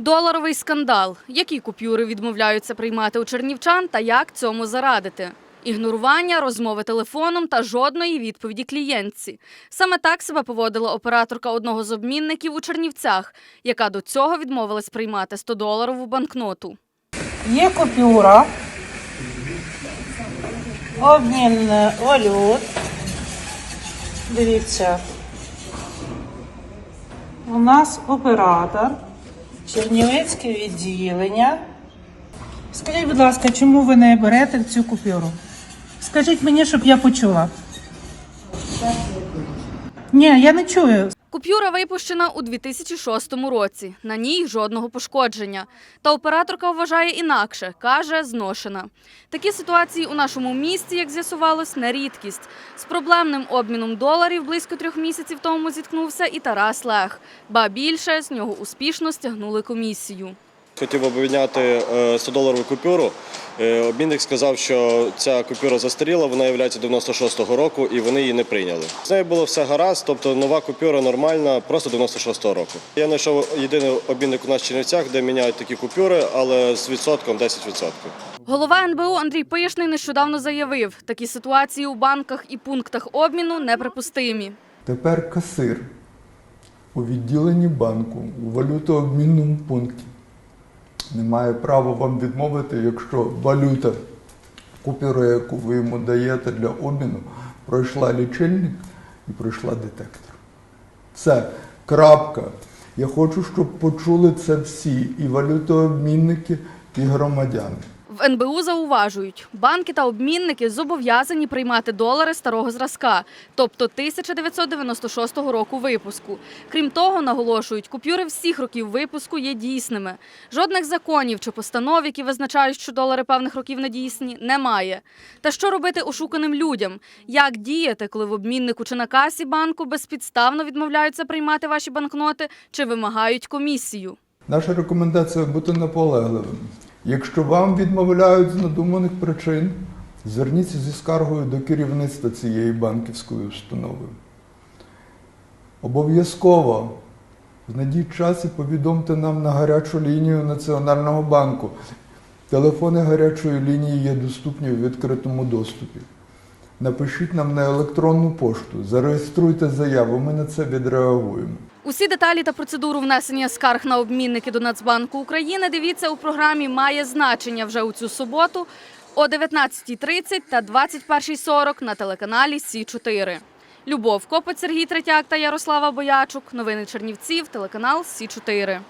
Доларовий скандал. Які купюри відмовляються приймати у чернівчан та як цьому зарадити? Ігнорування, розмови телефоном та жодної відповіді клієнтці. Саме так себе поводила операторка одного з обмінників у Чернівцях, яка до цього відмовилась приймати 100-доларову банкноту. Є купюра, обмін валют. Дивіться. У нас оператор, Чернівецьке відділення. Скажіть, будь ласка, чому ви не берете цю купюру? Скажіть мені, щоб я почула. Ні, я не чую. Купюра випущена у 2006 році. На ній жодного пошкодження. Та операторка вважає інакше, каже, зношена. Такі ситуації у нашому місті, як з'ясувалось, не рідкість. З проблемним обміном доларів близько трьох місяців тому зіткнувся і Тарас Лех. Ба більше з нього успішно стягнули комісію. Хотів обміняти е, 100-доларову купюру. Е, Обмінник сказав, що ця купюра застаріла, вона є 96-го року і вони її не прийняли. З нею було все гаразд, тобто нова купюра нормальна, просто 96-го року. Я знайшов єдиний обмінник у нас в Чернівцях, де міняють такі купюри, але з відсотком 10%. Голова НБУ Андрій Пишний нещодавно заявив, такі ситуації у банках і пунктах обміну неприпустимі. Тепер касир у відділенні банку у валютообмінному пункті не має права вам відмовити, якщо валюта, купюра, яку ви йому даєте для обміну, пройшла лічильник і пройшла детектор. Це крапка. Я хочу, щоб почули це всі і валютообмінники, і громадяни. НБУ зауважують, банки та обмінники зобов'язані приймати долари старого зразка, тобто 1996 року випуску. Крім того, наголошують, купюри всіх років випуску є дійсними. Жодних законів чи постанов, які визначають, що долари певних років не дійсні, немає. Та що робити ошуканим людям? Як діяти, коли в обміннику чи на касі банку безпідставно відмовляються приймати ваші банкноти чи вимагають комісію? Наша рекомендація бути наполегливим. Якщо вам відмовляють з надуманих причин, зверніться зі скаргою до керівництва цієї банківської установи. Обов'язково знайдіть час і повідомте нам на гарячу лінію Національного банку. Телефони гарячої лінії є доступні у відкритому доступі. Напишіть нам на електронну пошту, зареєструйте заяву, ми на це відреагуємо. Усі деталі та процедуру внесення скарг на обмінники до Нацбанку України дивіться у програмі Має значення вже у цю суботу о 19.30 та 21.40 на телеканалі Сі 4 Любов Копець, Сергій Третяк та Ярослава Боячук. Новини Чернівців, телеканал Сі 4